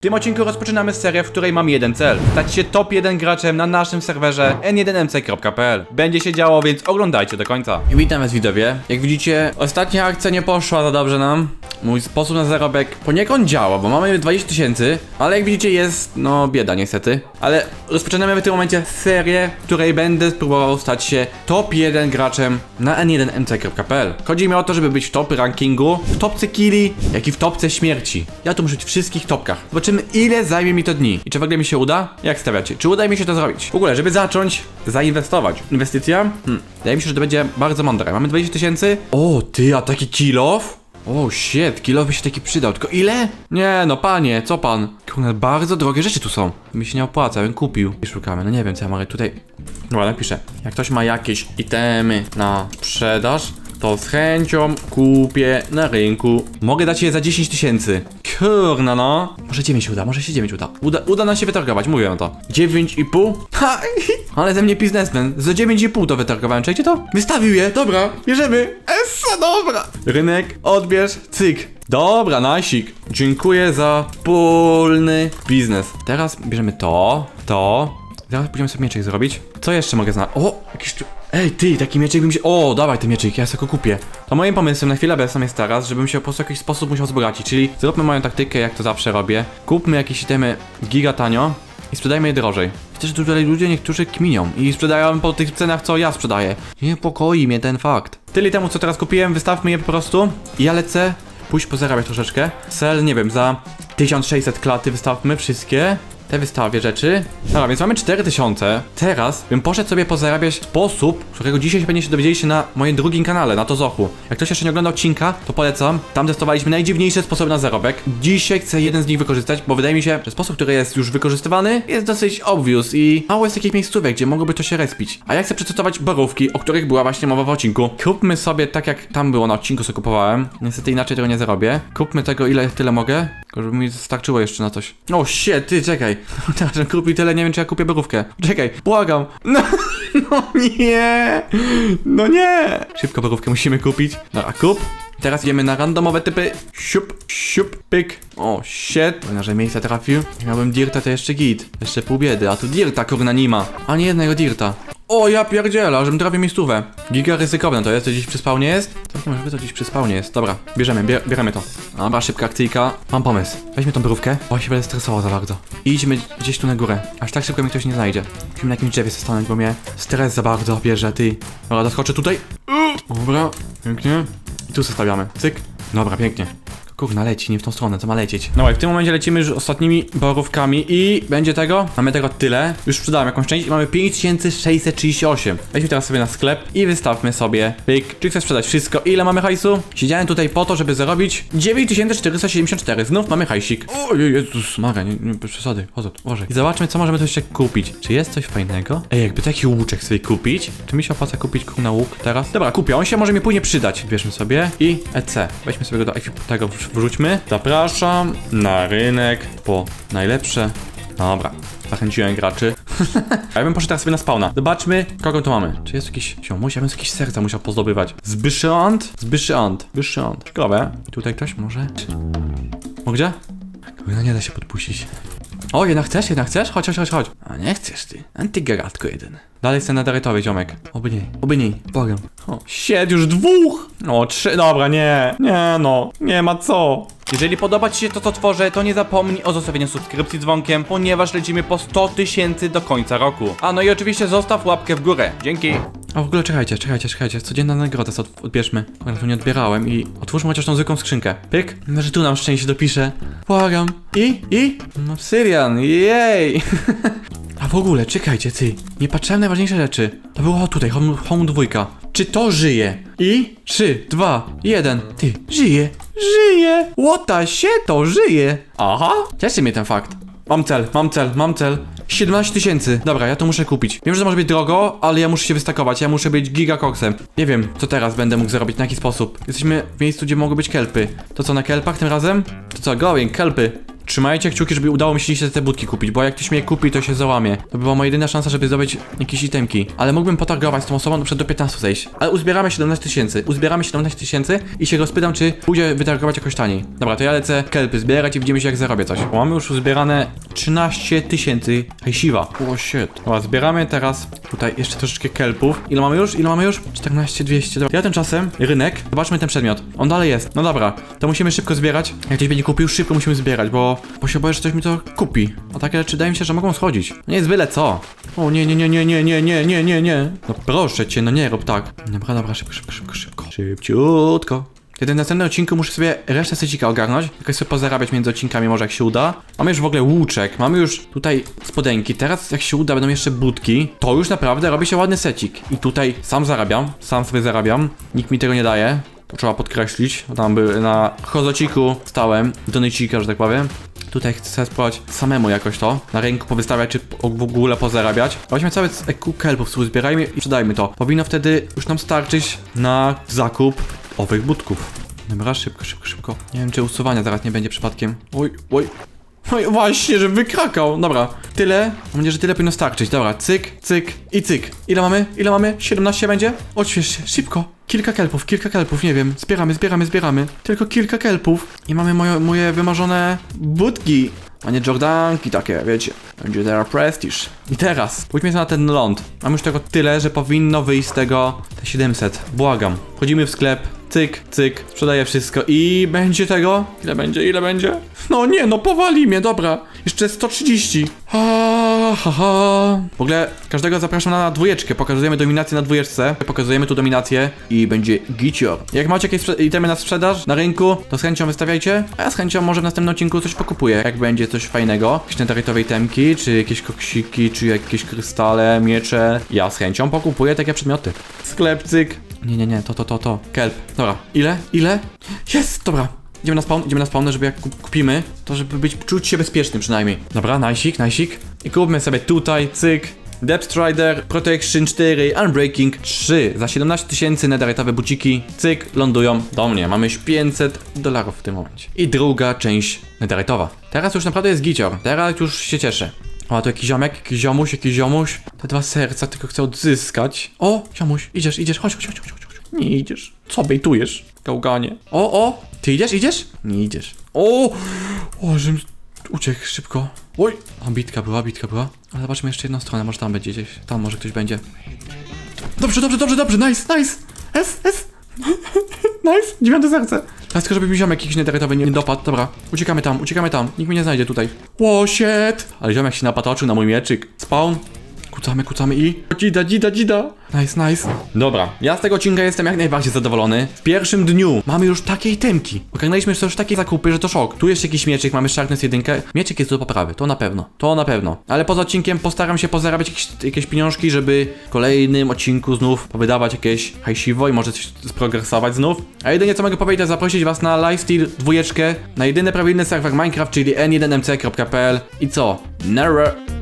W tym odcinku rozpoczynamy serię, w której mam jeden cel. Stać się top 1 graczem na naszym serwerze n1mc.pl. Będzie się działo, więc oglądajcie do końca. Witam was widzowie. Jak widzicie, ostatnia akcja nie poszła za dobrze nam. Mój sposób na zarobek poniekąd działa, bo mamy 20 tysięcy, ale jak widzicie jest, no bieda niestety. Ale rozpoczynamy w tym momencie serię, w której będę spróbował stać się top 1 graczem na n1mc.pl. Chodzi mi o to, żeby być w top rankingu, w topce killi, jak i w topce śmierci. Ja tu muszę być w wszystkich topkach. Zobaczymy ile zajmie mi to dni. I czy w ogóle mi się uda? Jak stawiacie? Czy uda mi się to zrobić? W ogóle, żeby zacząć zainwestować. Inwestycja? Hmm. Wydaje mi się, że to będzie bardzo mądre. Mamy 20 tysięcy. O, ty, a taki kilof? O, shit, kilo by się taki przydał, tylko ile? Nie, no panie, co pan? Kurde, bardzo drogie rzeczy tu są. Mi się nie opłaca, bym kupił. I szukamy, no nie wiem, co ja mogę tutaj... Dobra, napiszę. Jak ktoś ma jakieś itemy na sprzedaż, to z chęcią kupię na rynku. Mogę dać je za 10 tysięcy. Kurna no. Może 9 się uda, może się 9 uda. Uda, uda nam się wytargować, mówię wam to. 9,5? Ha! Ale ze mnie biznesmen. Za 9,5 to wytargowałem, czekajcie to? Wystawił je, dobra, bierzemy. Essa, dobra. Rynek, odbierz, cyk. Dobra, nasik. Dziękuję za wspólny biznes. Teraz bierzemy to, to. Zaraz będziemy sobie mieczek zrobić. Co jeszcze mogę znaleźć? O, jakiś tu... Ej, ty, taki mieczek bym się... O, dawaj ten mieczek, ja sobie go kupię. To moim pomysłem na chwilę obecną jest teraz, żebym się po prostu w jakiś sposób musiał wzbogacić. Czyli zróbmy moją taktykę, jak to zawsze robię. Kupmy jakieś itemy giga tanio i sprzedajmy je drożej. Że tutaj ludzie niektórzy kminią i sprzedają po tych cenach, co ja sprzedaję. Niepokoi mnie ten fakt. Tyle temu, co teraz kupiłem, wystawmy je po prostu. I ja lecę pójść pozarabiać troszeczkę. Cel, nie wiem, za 1600 klaty wystawmy wszystkie. Te wystawię rzeczy. Dobra, więc mamy 4000. Teraz bym poszedł sobie pozarabiać sposób, którego dzisiaj pewnie się dowiedzieliście na moim drugim kanale, na Tozochu. Jak ktoś jeszcze nie oglądał odcinka, to polecam. Tam testowaliśmy najdziwniejsze sposoby na zarobek. Dzisiaj chcę jeden z nich wykorzystać, bo wydaje mi się, że sposób, który jest już wykorzystywany, jest dosyć obvious i mało jest takich miejscówek, gdzie mogłoby to się respić. A ja chcę przetestować borówki, o których była właśnie mowa w odcinku. Kupmy sobie tak, jak tam było na odcinku, co kupowałem. Niestety inaczej tego nie zarobię. Kupmy tego, ile tyle mogę. Tylko żeby mi starczyło jeszcze na coś. O, shit, ty, czekaj. Teraz, że kupi tyle, nie wiem, czy ja kupię borówkę. Czekaj, błagam. No, no nie. No nie. Szybko borówkę musimy kupić. Dobra, kup. Teraz idziemy na randomowe typy. Siup, siup, pyk. O, shit. Powinna, że miejsce trafił. Miałbym dirta, to jeszcze git. Jeszcze pół biedy, a tu dirta, kurna, nie ma. Ani jednego dirta. O, ja pierdziela, żebym trafił miejscówę. Giga ryzykowne to jest, to gdzieś przy spawnie jest? To może to gdzieś przy spawnie jest. Dobra, bierzemy, bie bierzemy to. Dobra, szybka akcyjka. Mam pomysł. Weźmy tą borówkę, bo ja się będę stresował za bardzo. I idźmy gdzieś tu na górę. Aż tak szybko mnie ktoś nie znajdzie. Musimy na jakimś drzewie stanąć, bo mnie stres za bardzo bierze, ty. Dobra, doskoczę tutaj. Dobra, pięknie. I tu zostawiamy. Cyk. Dobra, pięknie. Kurna, leci, nie w tą stronę, co ma lecieć. No i w tym momencie lecimy już ostatnimi borówkami i będzie tego. Mamy tego tyle. Już sprzedałem jakąś część i mamy 5638. Weźmy teraz sobie na sklep i wystawmy sobie pyk. Czy chcę sprzedać wszystko? Ile mamy hajsu? Siedziałem tutaj po to, żeby zarobić 9474. Znów mamy hajsik. O Jezus Maria, nie, nie bez przesady. Chodzę, uważaj. I zobaczmy, co możemy tu jeszcze kupić. Czy jest coś fajnego? Ej, jakby taki łuczek sobie kupić. Czy mi się opłaca kupić kurna łuk teraz? Dobra, kupię. On się może mi później przydać. Bierzmy sobie i EC. Weźmy sobie go do tego wrzućmy. Zapraszam na rynek po najlepsze. Dobra. Zachęciłem graczy. A ja bym poszedł teraz sobie na spawna. Zobaczmy, kogo tu mamy. Czy jest jakiś ziomuś? Ja bym jakieś serca musiał pozdobywać. Zbyszyant? Zbyszyant. Zbyszyant. Ciekawe. Tutaj ktoś może? Czy... O gdzie? Kurwa, nie da się podpuścić. O, jednak chcesz? Jednak chcesz? Chodź, chodź, chodź, chodź. A nie chcesz ty. Antygaratko jeden. Dalej chcę nadarytowy ziomek. Oby nie, oby nie. Błagam. O, siedź już dwóch! O, trzy, dobra, nie. Nie no, nie ma co. Jeżeli podoba Ci się to, co tworzę, to nie zapomnij o zostawieniu subskrypcji dzwonkiem, ponieważ lecimy po 100 tysięcy do końca roku. A no i oczywiście zostaw łapkę w górę. Dzięki. A w ogóle czekajcie, czekajcie, czekajcie. Codzienna nagroda, co od- odbierzmy. Ja tu nie odbierałem i otwórzmy chociaż tą zwykłą skrzynkę. Pyk. Może tu nam szczęście dopisze. Błagam. I? I? No Syrian, jej. A w ogóle, czekajcie, ty. Nie patrzyłem na najważniejsze rzeczy. To było tutaj, home, home dwójka. Czy to żyje? I? 3, 2, 1. Ty, żyje. Żyje. The shit, to żyje. Aha. Cieszy mnie ten fakt. Mam cel, mam cel, mam cel. 17 tysięcy. Dobra, ja to muszę kupić. Wiem, że to może być drogo, ale ja muszę się wystakować. Ja muszę być gigakoksem. Nie wiem, co teraz będę mógł zrobić, na jaki sposób. Jesteśmy w miejscu, gdzie mogą być kelpy. To co, na kelpach tym razem? To co, going, kelpy. Trzymajcie kciuki, żeby udało mi się dzisiaj te budki kupić, bo jak ktoś mnie kupi, to się załamie. To by była moja jedyna szansa, żeby zdobyć jakieś itemki. Ale mógłbym potargować z tą osobą, przykład do 15 zejść. Ale uzbieramy 17 tysięcy. Uzbieramy 17 tysięcy i się go spytam, czy pójdzie wytargować jakoś taniej. Dobra, to ja lecę kelpy zbierać i widzimy się jak zarobię coś. Bo mamy już uzbierane 13 tysięcy hejsiwa. O shit. Dobra, zbieramy teraz tutaj jeszcze troszeczkę kelpów. Ile mamy już? Ile mamy już? 14 200. Dobra. Ja tymczasem rynek. Zobaczmy ten przedmiot. On dalej jest. No dobra, to musimy szybko zbierać. Jak ktoś będzie kupił, szybko musimy zbierać, bo, bo się boję, że ktoś mi to kupi. A takie rzeczy wydaje mi się, że mogą schodzić. Nie jest byle co. O nie, nie, nie, nie, nie, nie, nie, nie, nie, nie. No proszę cię, no nie rób tak. Dobra, dobra, szybko, szybko, szybko, szybko. Szybciutko. Kiedy w następnym odcinku muszę sobie resztę secika ogarnąć, jakoś sobie pozarabiać między odcinkami, może jak się uda. Mamy już w ogóle łuczek, mamy już tutaj spodenki, teraz jak się uda będą jeszcze budki, to już naprawdę robi się ładny secik. I tutaj sam zarabiam, sam sobie zarabiam, nikt mi tego nie daje. To trzeba podkreślić, bo tam by na chozociku stałem, donicika, że tak powiem. Tutaj chcę spróbować samemu jakoś to na rynku powystawiać, czy w ogóle pozarabiać. Weźmy cały EQ kelpów, zbierajmy i sprzedajmy to. Powinno wtedy już nam starczyć na zakup owych budków. Dobra, szybko, szybko, szybko. Nie wiem, czy usuwania zaraz nie będzie przypadkiem. Oj, oj. Oj, właśnie, że wykrakał. Dobra, tyle. Mam nadzieję, że tyle powinno starczyć. Dobra, cyk, cyk i cyk. Ile mamy? Ile mamy? 17 będzie? Odśwież się, szybko. Kilka kelpów, kilka kelpów, nie wiem. Zbieramy, zbieramy, zbieramy. Tylko kilka kelpów. I mamy moje, moje wymarzone budki. A nie Jordanki takie, wiecie. Będzie teraz Prestige. I teraz, pójdźmy na ten ląd. Mam już tego tyle, że powinno wyjść z tego te 700. Błagam. Wchodzimy w sklep, cyk, cyk, sprzedaję wszystko i będzie tego? Ile będzie, ile będzie? No nie, no powali mnie, dobra. Jeszcze 130. Ha, ha, ha. W ogóle każdego zapraszam na dwójeczkę. Pokazujemy dominację na dwójeczce. Pokazujemy tu dominację i będzie gicior. Jak macie jakieś itemy na sprzedaż na rynku, to z chęcią wystawiajcie. A ja z chęcią może w następnym odcinku coś pokupuję. Jak będzie coś fajnego, jakieś netheritowe temki, czy jakieś koksiki, czy jakieś krystale, miecze. Ja z chęcią pokupuję takie przedmioty. Sklep, cyk. Nie, nie, nie, to, to, to, to. Kelp. Dobra. Ile? Ile? Jest! Dobra. Idziemy na spawn, idziemy na spawn, żeby jak kup- kupimy, to żeby być, czuć się bezpiecznym przynajmniej. Dobra, najsik, najsik. I kupmy sobie tutaj, cyk. Depth Strider, Protection 4, Unbreaking 3. Za 17 tysięcy netheritowe buciki, cyk, lądują do mnie. Mamy już 500 dolarów w tym momencie. I druga część netheritowa. Teraz już naprawdę jest gicior. Teraz już się cieszę. O, tu jakiś ziomek, jakiś ziomuś, jakiś ziomuś. Te dwa serca tylko chcę odzyskać. O, ziomuś, idziesz, idziesz, chodź, chodź, chodź, chodź, chodź. Nie idziesz. Co bejtujesz? Gałganie. O, o, ty idziesz, idziesz? Nie idziesz. O, o, żebym uciekł szybko. Oj, a bitka była, bitka była. Ale zobaczmy jeszcze jedną stronę, może tam będzie gdzieś. Tam może ktoś będzie. Dobrze, dobrze, dobrze, dobrze, nice, nice. S, S. nice, dziewiąte serce. Teraz tylko, żeby mi ziomek jakiś netheritowy nie nie dopadł. Dobra, uciekamy tam, uciekamy tam. Nikt mnie nie znajdzie tutaj. Łosiet! Ale ziomek się napatoczył na mój mieczyk. Spawn. Kucamy, kucamy i... Dzida, dzida, dzida. Nice, nice. Dobra, ja z tego odcinka jestem jak najbardziej zadowolony. W pierwszym dniu mamy już takie itemki. Ogarnęliśmy już takie zakupy, że to szok. Tu jest jakiś mieczyk, mamy Sharpness 1. Mieczyk jest do poprawy, to na pewno. To na pewno. Ale poza odcinkiem postaram się pozarabiać jakieś, jakieś pieniążki, żeby w kolejnym odcinku znów powydawać jakieś hajsiwo i może coś sprogresować znów. A jedynie co mogę powiedzieć, zaprosić was na Lifesteal dwójeczkę, na jedyny prawilny serwer Minecraft, czyli n1mc.pl i co? Never!